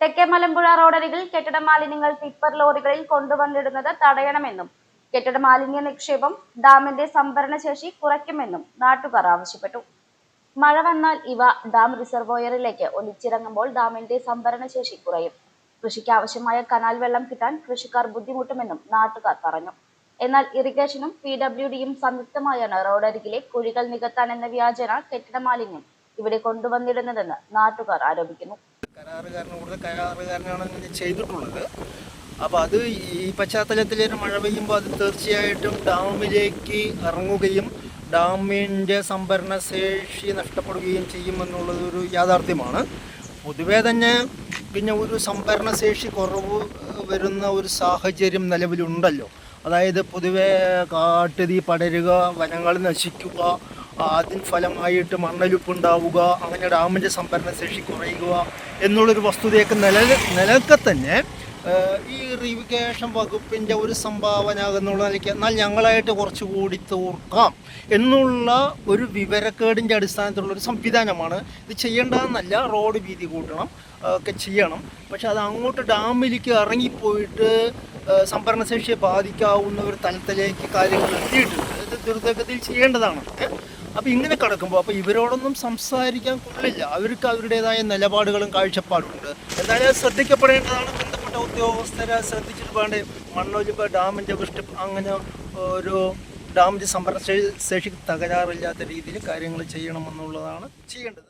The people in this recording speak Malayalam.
തെക്കേ മലമ്പുഴ റോഡരികിൽ കെട്ടിട മാലിന്യങ്ങൾ ടിപ്പർ ലോറികളിൽ കൊണ്ടുവന്നിടുന്നത് തടയണമെന്നും കെട്ടിട മാലിന്യ നിക്ഷേപം ഡാമിന്റെ സംഭരണ ശേഷി കുറയ്ക്കുമെന്നും നാട്ടുകാർ ആവശ്യപ്പെട്ടു. മഴ വന്നാൽ ഇവ ഡാം റിസർവോയറിലേക്ക് ഒലിച്ചിറങ്ങുമ്പോൾ ഡാമിന്റെ സംഭരണ ശേഷി കുറയും. കൃഷിക്ക് ആവശ്യമായ കനാൽ വെള്ളം കിട്ടാൻ കൃഷിക്കാർ ബുദ്ധിമുട്ടുമെന്നും നാട്ടുകാർ പറഞ്ഞു. എന്നാൽ ഇറിഗേഷനും പി ഡബ്ല്യു ഡിയും സംയുക്തമായാണ് റോഡരികിലെ കുഴികൾ നികത്താൻ എന്ന വ്യാജന കെട്ടിട മാലിന്യം ഇവിടെ കൊണ്ടുവന്നിരുന്നതെന്ന് നാട്ടുകാർ ആരോപിക്കുന്നു. ചെയ്തിട്ടുള്ളത്. അപ്പോൾ അത് ഈ പശ്ചാത്തലത്തിൽ മഴ പെയ്യുമ്പോൾ അത് തീർച്ചയായിട്ടും ഡാമിലേക്ക് ഇറങ്ങുകയും ഡാമിന്റെ സംഭരണ ശേഷി നഷ്ടപ്പെടുകയും ചെയ്യുമെന്നുള്ളതൊരു യാഥാർത്ഥ്യമാണ്. പൊതുവേ തന്നെ പിന്നെ ഒരു സംഭരണ ശേഷി കുറവ് വരുന്ന ഒരു സാഹചര്യം നിലവിലുണ്ടല്ലോ. അതായത് പൊതുവേ കാട്ടുതീ പടരുക വനങ്ങൾ നശിക്കുക അതിന് ഫലമായിട്ട് മണ്ണൊലിപ്പുണ്ടാവുക അങ്ങനെ ഡാമിന്റെ സംഭരണ ശേഷി കുറയുക എന്നുള്ളൊരു വസ്തുതയൊക്കെ നില നിലക്കെ തന്നെ ഈ റിവിഗേഷൻ വകുപ്പിന്റെ ഒരു സംഭാവന എന്നുള്ള നിലയ്ക്ക് എന്നാൽ ഞങ്ങളായിട്ട് കുറച്ചുകൂടി തോർക്കാം എന്നുള്ള ഒരു വിവരക്കേടിന്റെ അടിസ്ഥാനത്തിലുള്ളൊരു സംവിധാനമാണ് ഇത് ചെയ്യേണ്ടതെന്നല്ല റോഡ് വീതി കൂട്ടണം ഒക്കെ ചെയ്യണം. പക്ഷെ അത് അങ്ങോട്ട് ഡാമിലേക്ക് ഇറങ്ങിപ്പോയിട്ട് സംഭരണശേഷിയെ ബാധിക്കാവുന്ന ഒരു തലത്തിലേക്ക് കാര്യങ്ങൾ എത്തിയിട്ടുണ്ട്. ഇത് ചെയ്യേണ്ടതാണ്. അപ്പോൾ ഇങ്ങനെ കിടക്കുമ്പോൾ അപ്പോൾ ഇവരോടൊന്നും സംസാരിക്കാൻ കൊള്ളില്ല. അവർക്ക് അവരുടേതായ നിലപാടുകളും കാഴ്ചപ്പാടുമുണ്ട്. എന്തായാലും ശ്രദ്ധിക്കപ്പെടേണ്ടതാണ്. ബന്ധപ്പെട്ട ഉദ്യോഗസ്ഥരെ ശ്രദ്ധിച്ചിട്ട് വേണ്ടേ. മണ്ണൊലിപ്പ് ഡാമിന്റെ വൃഷ്ടി അങ്ങനെ ഒരു ഡാമിന്റെ സംരക്ഷ ശേഷി തകരാറില്ലാത്ത രീതിയിൽ കാര്യങ്ങൾ ചെയ്യണമെന്നുള്ളതാണ് ചെയ്യേണ്ടത്.